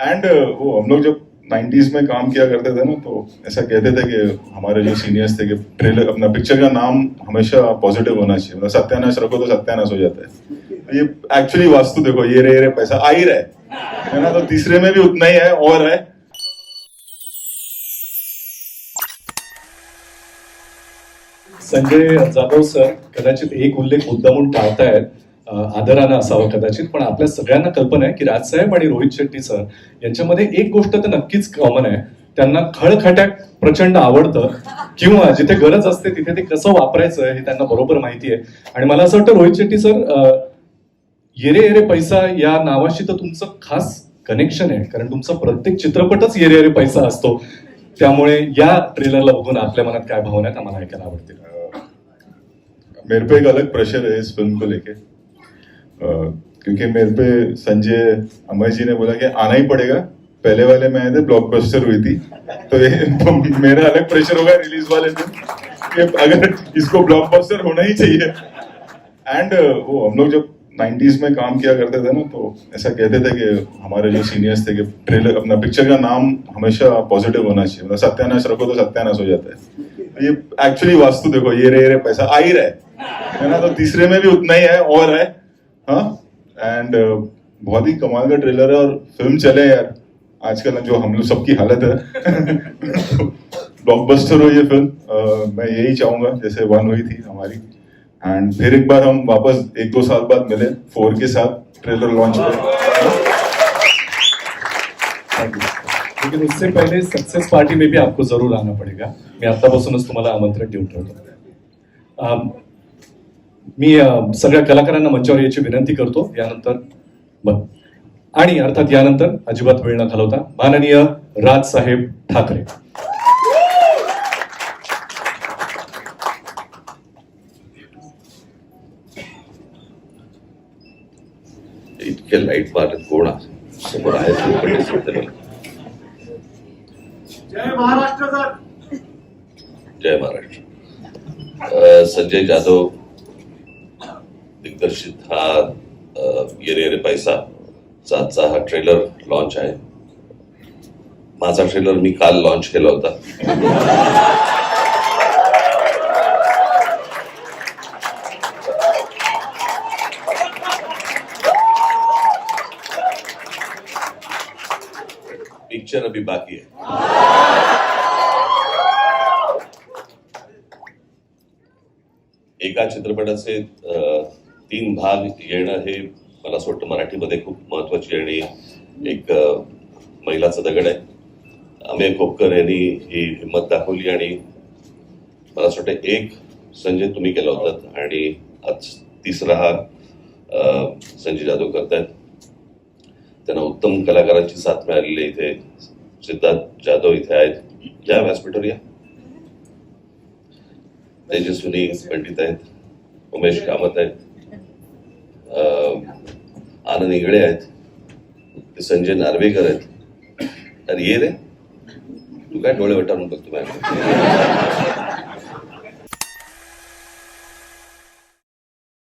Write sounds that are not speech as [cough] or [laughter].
And वो हम लोग जब 90s में काम किया करते थे ना तो ऐसा कहते थे कि हमारे जो सीनियर्स थे कि ट्रेलर अपना पिक्चर का नाम हमेशा पॉजिटिव होना चाहिए। मतलब सत्यानाश रखो तो सत्यानाश हो जाता है। ये एक्चुअली वास्तु देखो ये रे रे पैसा आ ही रहा है। है ना? तो तीसरे में भी उतना ही है और है। संजय जाधव सर कदाचित एक उल्लेख मुद्दामून टाळतायत अं, आदरानं असावं कदाचित पण आपल्या सगळ्यांना कल्पना आहे की राजसाहेब आणि रोहित शेट्टी सर यांच्यामध्ये एक गोष्ट तर नक्कीच कॉमन आहे. त्यांना खळखट्याक प्रचंड आवडतं. किंवा जिथे गरज असते तिथे ते कसं वापरायचं हे त्यांना बरोबर माहिती आहे. आणि मला असं वाटतं रोहित शेट्टी सर येरे येरे पैसा या नावाशी तर तुमचं खास कनेक्शन आहे. कारण तुमचा प्रत्येक चित्रपटच येरे येरे पैसा असतो. त्यामुळे या ट्रेलरला बघून आपल्या मनात काय भावना आहेत आम्हाला ऐकायला आवडतील. मेरे पे एक अलग प्रेशर है इस फिल्म को लेके. क्योंकि मेरे पे संजय अमर जी ने बोला कि आना ही पड़ेगा। पहले वाले में आए थे ब्लॉकबस्टर हुई थी। तो ये तो मेरा अलग प्रेशर होगा रिलीज़ वाले दिन कि अगर इसको ब्लॉकबस्टर होना ही चाहिए। एंड वो हम लोग जब 90s में काम किया करते थे ना तो ऐसा कहते थे कि हमारे जो सीनियर्स थे कि ट्रेलर अपना पिक्चर का नाम हमेशा पॉजिटिव होना चाहिए। मतलब सत्यानाश रखो तो सत्यानाश हो जाता है। तो ये एक्चुअली वास्तु देखो, ये रे रे, पैसा आ ही रहा है ना? तो तीसरे में भी उतना ही है, और है। हाँ एंड बहुत ही कमाल का ट्रेलर है और फ़िल्म चले यार। आजकल जो हम लोग सबकी हालत है। [coughs] ब्लॉकबस्टर हो ये फ़िल्म अ, मैं यही चाहूँगा जैसे वन हुई थी हमारी। एंड फिर एक बार हम वापस एक दो साल बाद मिले फोर के साथ ट्रेलर लॉन्च पे। लेकिन उससे पहले सक्सेस पार्टी में भी आपको ज़रूर आना पडेगा। मी आतापासूनच तुम्हाला आमंत्रण देऊन ठेवतो मी सगळ्या कलाकारांना मंचावर याची विनंती करतो. यानंतर बर. आणि अर्थात यानंतर अजिबात वेळ न घालवता माननीय राजसाहेब ठाकरे. इतके लाइट मारत कोण आहे? समोर आहे जय महाराष्ट्र सर. जय महाराष्ट्र. अ, संजय जाधव दिग्दर्शित हा येरे येरे पैसा चा आजचा हा ट्रेलर लॉन्च आहे माझा ट्रेलर मी काल लॉन्च केला होता। पिक्चर अभी बाकी है। एका चित्रपटाचे तीन भाग येणं हे मला असं वाटतं मराठीमध्ये खूप महत्वाची आणि एक अ, मैलाचा दगड आहे. अमेय खोपकर यांनी ही हिंमत दाखवली आणि मला असं वाटतं एक संजय तुम्ही केला होता आणि आज तिसरा हा संजय जाधव करतायत. त्यांना उत्तम कलाकारांची साथ मिळालेली आहे इथे. सिद्धार्थ जाधव इथे आहेत. या व्यासपीठावर या. तेजस्विनी पंडित आहेत. उमेश कामत आहेत. आनंद इंगळे आहेत. संजय नार्वेकर आहेत. अरे ये रे. तू काय डोळे वटारून बघतो मॅम